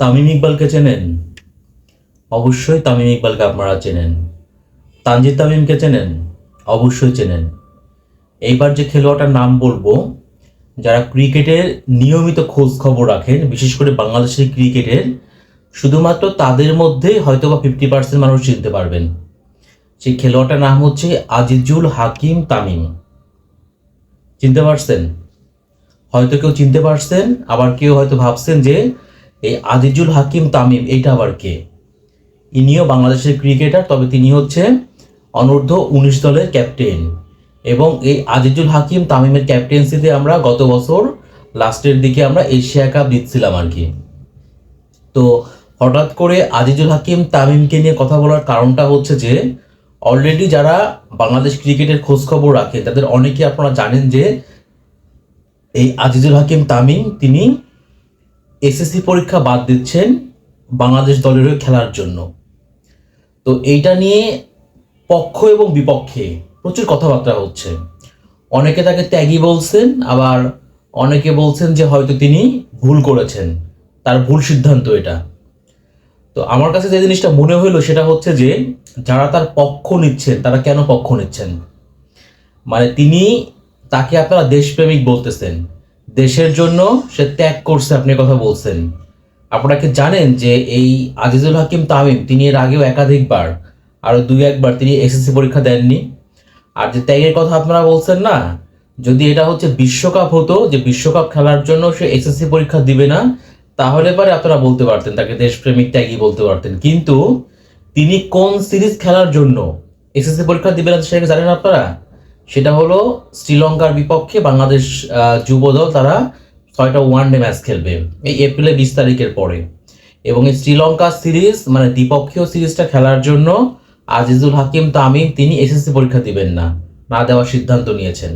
তামিম ইকবালকে চেনেন? অবশ্যই তামিম ইকবালকে আপনারা চেনেন। তানজিদ তামিমকে চেনেন? অবশ্যই চেনেন। এইবার যে খেলোয়াড়টার নাম বলব, যারা ক্রিকেটের নিয়মিত খোঁজ খবর রাখেন, বিশেষ করে বাংলাদেশের ক্রিকেটের, শুধুমাত্র তাদের মধ্যে হয়তো বা ফিফটি পার্সেন্ট মানুষ চিনতে পারবেন। সেই খেলোয়াড়টার নাম হচ্ছে আজিজুল হাকিম তামিম। চিনতে পারছেন? হয়তো কেউ চিনতে পারছেন, আবার কেউ হয়তো ভাবছেন যে এই আজিজুল হাকিম তামিম, এইটা আবার কে? ইনিও বাংলাদেশের ক্রিকেটার, তবে তিনি হচ্ছে অনূর্ধ্ব উনিশ দলের ক্যাপ্টেন। এবং এই আজিজুল হাকিম তামিমের ক্যাপ্টেন্সিতে আমরা গত বছর লাস্টের দিকে আমরা এশিয়া কাপ জিতছিলাম আর কি। তো হঠাৎ করে আজিজুল হাকিম তামিমকে নিয়ে কথা বলার কারণটা হচ্ছে যে অলরেডি যারা বাংলাদেশ ক্রিকেটের খোঁজখবর রাখে, তাদের অনেকে আপনারা জানেন যে, এই আজিজুল হাকিম তামিম, তিনি এসএসসি পরীক্ষা বাদ দিচ্ছেন বাংলাদেশ দলের হয়ে খেলার জন্য। তো এইটা নিয়ে পক্ষ এবং বিপক্ষে প্রচুর কথাবার্তা হচ্ছে। অনেকে তাকে ত্যাগী বলছেন, আবার অনেকে বলছেন যে হয়তো তিনি ভুল করেছেন। তার ভুল সিদ্ধান্ত এটা। তো আমার কাছে যে জিনিসটা মনে হলো সেটা হচ্ছে যে, যারা তার পক্ষ নিচ্ছেন, তারা কেন পক্ষ নিচ্ছেন? মানে তিনি তাকে আপনারা দেশপ্রেমিক বলতেছেন। দেশের জন্য সে ত্যাগ করছে আপনি কথা বলছেন। আপনারা কি জানেন যে এই আজিজুল হাকিম তামিম, তিনি এর আগেও একাধিকবার আরও দুই একবার তিনি এসএসসি পরীক্ষা দেননি। আর যে ত্যাগের কথা আপনারা বলছেন না, যদি এটা হচ্ছে বিশ্বকাপ হতো, যে বিশ্বকাপ খেলার জন্য সে এসএসসি পরীক্ষা দিবে না, তাহলে পরে আপনারা বলতে পারতেন, তাকে দেশপ্রেমিক ত্যাগই বলতে পারতেন। কিন্তু তিনি কোন সিরিজ খেলার জন্য এসএসসি পরীক্ষা দিবে না সেটা জানেন আপনারা? সেটা হলো শ্রীলঙ্কার বিপক্ষে বাংলাদেশ যুব দল তারা ছয়টা ওয়ান ডে ম্যাচ খেলবে, এই এপ্রিলের বিশ তারিখের পরে। এবং এই শ্রীলঙ্কা সিরিজ মানে দ্বিপক্ষীয় সিরিজটা খেলার জন্য আজিজুল হাকিম, তামিম, তিনি এসএসসি পরীক্ষা দিবেন না না দেওয়ার সিদ্ধান্ত নিয়েছেন।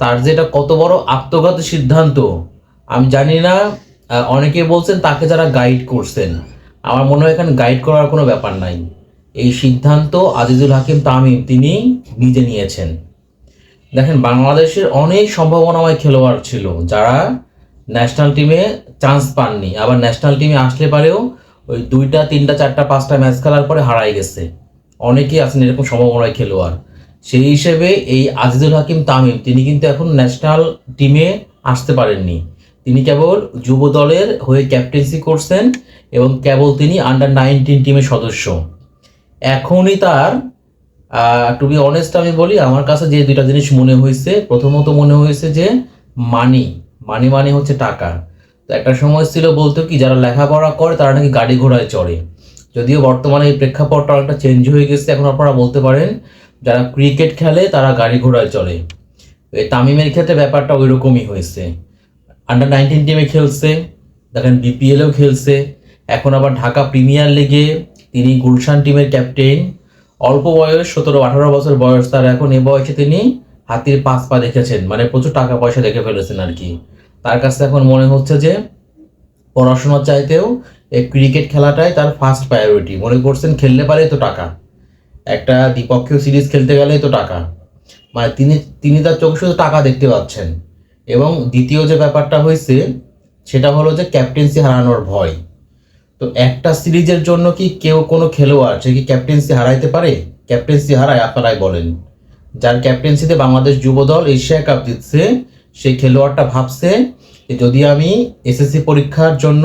তার যে এটা কত বড় আত্মঘাতী সিদ্ধান্ত, আমি জানি না অনেকে বলছেন তাকে যারা গাইড করছেন, আমার মনে হয় এখানে গাইড করার কোনো ব্যাপার নাই। এই সিদ্ধান্ত আজিজুল হাকিম, তামিম, তিনি নিজে নিয়েছেন। দেখেন, বাংলাদেশের অনেক সম্ভাবনাময় খেলোয়াড় ছিল যারা ন্যাশনাল টিমে চান্স পাননি। আবার ন্যাশনাল টিমে আসলে পারেও ওই দুইটা, তিনটা, চারটা, পাঁচটা ম্যাচ খেলার পরে হারাই গেছে। অনেকেই আছেন এরকম সম্ভাবনায় খেলোয়াড়। সেই হিসেবে এই আজিজুল হাকিম তামিম, তিনি কিন্তু এখন ন্যাশনাল টিমে আসতে পারেননি। তিনি কেবল যুব দলের হয়ে ক্যাপ্টেন্সি করছেন এবং কেবল তিনি আন্ডার নাইনটিন টিমের সদস্য। এখনই তার টু বি অনেস্ট আমি বলি, আমার কাছে যে দুইটা জিনিস মনে হয়েছে, প্রথমত মনে হয়েছে যে মানি মানি মানে হচ্ছে টাকা। তো একটা সময় ছিল বলতো কি, যারা লেখাপড়া করে তারা নাকি গাড়ি ঘোড়ায় চড়ে। যদিও বর্তমানে এই প্রেক্ষাপটটা অনেকটা চেঞ্জ হয়ে গেছে, এখন আপনারা বলতে পারেন, যারা ক্রিকেট খেলে তারা গাড়ি ঘোড়ায় চলে এই তামিমের ক্ষেত্রে ব্যাপারটা ওই রকমই হয়েছে আন্ডার নাইনটিন টিমে খেলছে, দেখেন বিপিএলেও খেলছে। এখন আবার ঢাকা প্রিমিয়ার লিগে তিনি গুলশান টিমের ক্যাপ্টেন অল্প বয়স, সতেরো, আঠারো বছর বয়স, তার এখন এ বয়সে তিনি হাতির পাঁচ পা দেখেছেন। মানে প্রচুর টাকা পয়সা দেখে ফেলেছেন আর কি। তার কাছে এখন মনে হচ্ছে যে, পড়াশোনার চাইতেও এই ক্রিকেট খেলাটাই তার ফার্স্ট প্রায়োরিটি মনে করছেন খেললে পারে তো টাকা। একটা দ্বিপক্ষীয় সিরিজ খেলতে গেলেই তো টাকা। মানে তিনি তিনি তার চোখে শুধু টাকা দেখতে পাচ্ছেন। এবং দ্বিতীয় যে ব্যাপারটা হয়েছে, সেটা হলো যে ক্যাপ্টেন্সি হারানোর ভয়। তো একটা সিরিজের জন্য কি কেউ কোনো খেলোয়াড় সে কি ক্যাপ্টেন্সি হারাইতে পারে? ক্যাপ্টেন্সি হারায় আপনারাই বলেন। যার ক্যাপ্টেন্সিতে বাংলাদেশ যুব দল এশিয়া কাপ জিতছে সেই খেলোয়াড়টা ভাবছে যে যদি আমি এসএসসি পরীক্ষার জন্য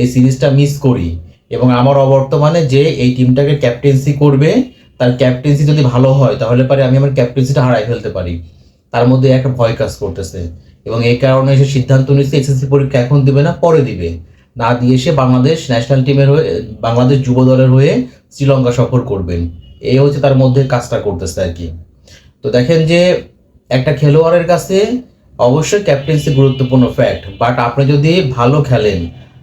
এই সিরিজটা মিস করি এবং আমার অবর্তমানে যে এই টিমটাকে ক্যাপ্টেন্সি করবে, তার ক্যাপ্টেন্সি যদি ভালো হয়, তাহলে পারে আমি আমার ক্যাপ্টেন্সিটা হারাই ফেলতে পারি। তার মধ্যে একটা ভয় কাজ করতেছে এবং এই কারণে সে সিদ্ধান্ত নিচ্ছে এসএসসি পরীক্ষা এখন দিবে না, পরে দিবে। না দিয়ে সে বাংলাদেশ ন্যাশনাল টিমের হয়ে, বাংলাদেশ যুব দলের হয়ে শ্রীলঙ্কা সফর করবেন। এই হচ্ছে তার মধ্যে কাজটা করতেছে আর কি। তো দেখেন যে, একটা খেলোয়াড়ের কাছে অবশ্যই ক্যাপ্টেন্সি গুরুত্বপূর্ণ ফ্যাক্ট বাট আপনি যদি ভালো খেলেন,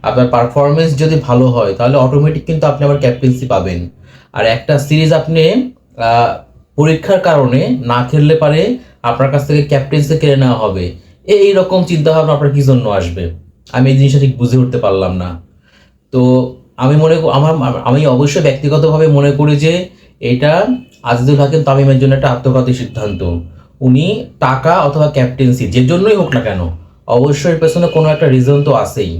আপনার পারফরমেন্স যদি ভালো হয়, তাহলে অটোমেটিক কিন্তু আপনি আবার ক্যাপ্টেন্সি পাবেন। আর একটা সিরিজ আপনি পরীক্ষার কারণে না খেললে পারে আপনার কাছ থেকে ক্যাপ্টেন্সি কেড়ে নেওয়া হবে। এই রকম চিন্তাভাবনা আপনার কি জন্য আসবে? আমি এই জিনিসটা ঠিক বুঝে উঠতে পারলাম না। তো আমি মনে আমার, আমি অবশ্যই ব্যক্তিগতভাবে মনে করি যে এটা আজিজুল হাকিম তামিমের জন্য একটা আত্মঘাতী সিদ্ধান্ত। উনি টাকা অথবা ক্যাপ্টেন্সি যে জন্যই হোক না কেন, অবশ্যই এর পেছনে কোনো একটা রিজন তো আছেই।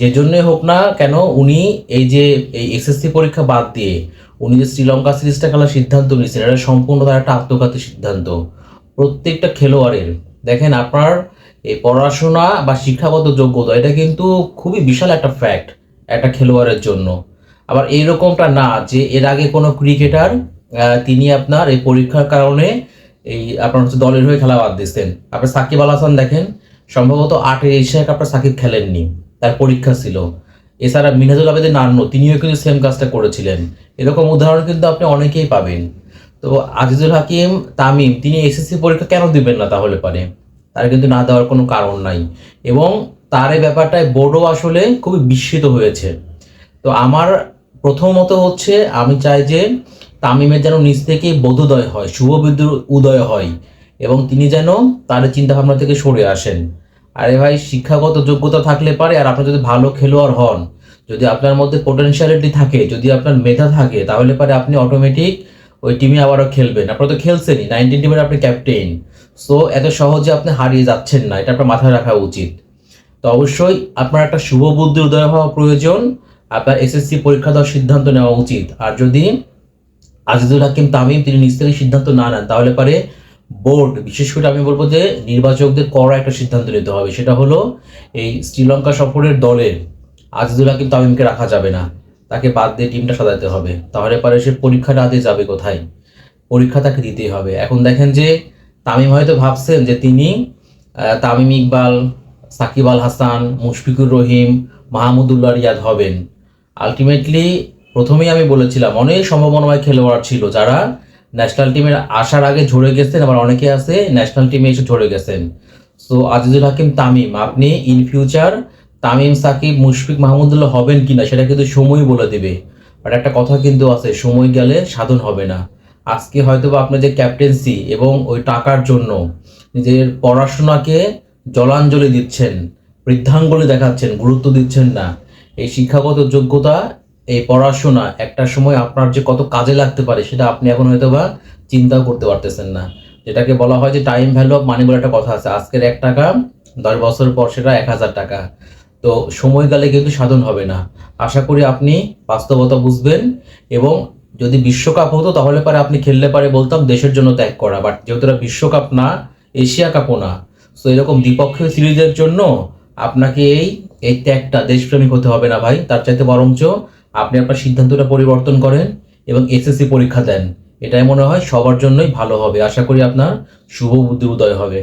যে জন্যই হোক না কেন, উনি এই যে, এই এসএসসি পরীক্ষা বাদ দিয়ে উনি যে শ্রীলঙ্কা সিরিজটা খেলার সিদ্ধান্ত নিয়েছেন, এটা সম্পূর্ণ তার একটা আত্মঘাতী সিদ্ধান্ত। প্রত্যেকটা খেলোয়াড়ের, দেখেন আপনার এই পড়াশোনা বা শিক্ষাগত যোগ্যতা, এটা কিন্তু খুবই বিশাল একটা ফ্যাক্ট একটা খেলোয়াড়ের জন্য। আবার এইরকমটা না যে এর আগে কোনো ক্রিকেটার তিনি আপনার এই পরীক্ষার কারণে এই আপনার হচ্ছে দলের হয়ে খেলা বাদ দিচ্ছেন আপনার সাকিব আল হাসান দেখেন, সম্ভবত আটের এশিয়ায় আপনার সাকিব খেলেননি, তার পরীক্ষা ছিল। এছাড়া মিনাজুল আবেদিন নান্নু তিনিও কিন্তু সেম কাজটা করেছিলেন। এরকম উদাহরণ কিন্তু আপনি অনেকেই পাবেন। তো আজিজুল হাকিম, তামিম, তিনি এসএসসি পরীক্ষা কেন দিবেন না তাহলে পারে? তার কিন্তু না দেওয়ার কোনো কারণ নাই। এবং তার এই ব্যাপারটায় বোর্ডও আসলে খুবই বিস্মিত হয়েছে। তো আমার প্রথমত হচ্ছে, আমি চাই যে তামিমের যেন নিজ থেকে বোধোদয় হয়, শুভ বিদ্যুৎ উদয় হয় এবং তিনি যেন তার চিন্তাভাবনা থেকে সরে আসেন। আরে ভাই, শিক্ষাগত যোগ্যতা থাকলে পারে আর আপনি যদি ভালো খেলোয়াড় হন, যদি আপনার মধ্যে পোটেনশিয়ালিটি থাকে, যদি আপনার মেধা থাকে, তাহলে পারে আপনি অটোমেটিক ওই টিমে আবারও খেলবেন। আপনারা তো খেলছেনই নাইনটিন টিমের আপনি ক্যাপ্টেন সো এত সহজে আপনি হারিয়ে যাচ্ছেন না, এটা আপনার মাথায় রাখা উচিত। তো অবশ্যই আপনার একটা শুভ বুদ্ধি উদয় হওয়া প্রয়োজন, আপনার এসএসসি পরীক্ষা দেওয়ার সিদ্ধান্ত নেওয়া উচিত। আর যদি আজিজুল হাকিম তামিম, তিনি নিজ থেকে সিদ্ধান্ত না নেন, তাহলে পারে বোর্ড, বিশেষ করে আমি বলব যে নির্বাচকদের কড়া একটা সিদ্ধান্ত নিতে হবে। সেটা হলো এই শ্রীলঙ্কা সফরের দলের আজিজুল হাকিম তামিমকে রাখা যাবে না। তাকে বাদ দিয়ে টিমটা সাজাতে হবে। তাহলে পারে সে পরীক্ষা না দিয়ে যাবে কোথায়? পরীক্ষা তাকে দিতেই হবে। এখন দেখেন যে তামিম হয়তো ভাবছেন যে তিনি তামিম ইকবাল, সাকিব আল হাসান, মুশফিকুর রহিম, মাহমুদুল্লাহ রিয়াদ হবেন। আলটিমেটলি প্রথমেই আমি বলেছিলাম, অনেক সম্ভাবনাময় খেলোয়াড় ছিল যারা ন্যাশনাল টিমের আসার আগে ঝরে গেছেন, আবার অনেকে আছে ন্যাশনাল টিমে এসে ঝরে গেছেন। সো আজিজুল হাকিম, তামিম, আপনি ইন ফিউচার তামিম, সাকিব, মুশফিক, মাহমুদুল্লাহ হবেন কিনা সেটা কিন্তু সময় বলে দেবে। বাট একটা কথা কিন্তু আছে, সময় গেলে সাধন হবে না। আজকে হয়তো বা আপনার যে ক্যাপ্টেন্সি এবং ওই টাকার জন্য নিজের পড়াশোনাকে জলাঞ্জলি দিচ্ছেন, বৃদ্ধাঙ্গুলি দেখাচ্ছেন, গুরুত্ব দিচ্ছেন না। এই শিক্ষাগত যোগ্যতা, এই পড়াশোনা একটা সময় আপনার যে কত কাজে লাগতে পারে সেটা আপনি এখন হয়তো বা চিন্তাও করতে পারতেছেন না। যেটাকে বলা হয় যে টাইম ভ্যালু অফ মানি বলে একটা কথা আছে। আজকের এক টাকা, দশ বছর পর সেটা এক হাজার টাকা। তো সময়কালে কিন্তু সাধন হবে না। আশা করি আপনি বাস্তবতা বুঝবেন এবং যদি বিশ্বকাপ হতো, তাহলে পারে আপনি খেললে পারে বলতাম দেশের জন্য ত্যাগ করা বাট যেহেতু এটা বিশ্বকাপ না, এশিয়া কাপও না তো এরকম দ্বিপক্ষীয় সিরিজের জন্য আপনাকে এই এই ত্যাগটা দেশপ্রেমিক হতে হবে না ভাই, তার চাইতে বরঞ্চ আপনি আপনার সিদ্ধান্তটা পরিবর্তন করেন এবং এসএসসি পরীক্ষা দেন, এটাই মনে হয় সবার জন্যই ভালো হবে, আশা করি আপনার শুভ বুদ্ধি উদয় হবে।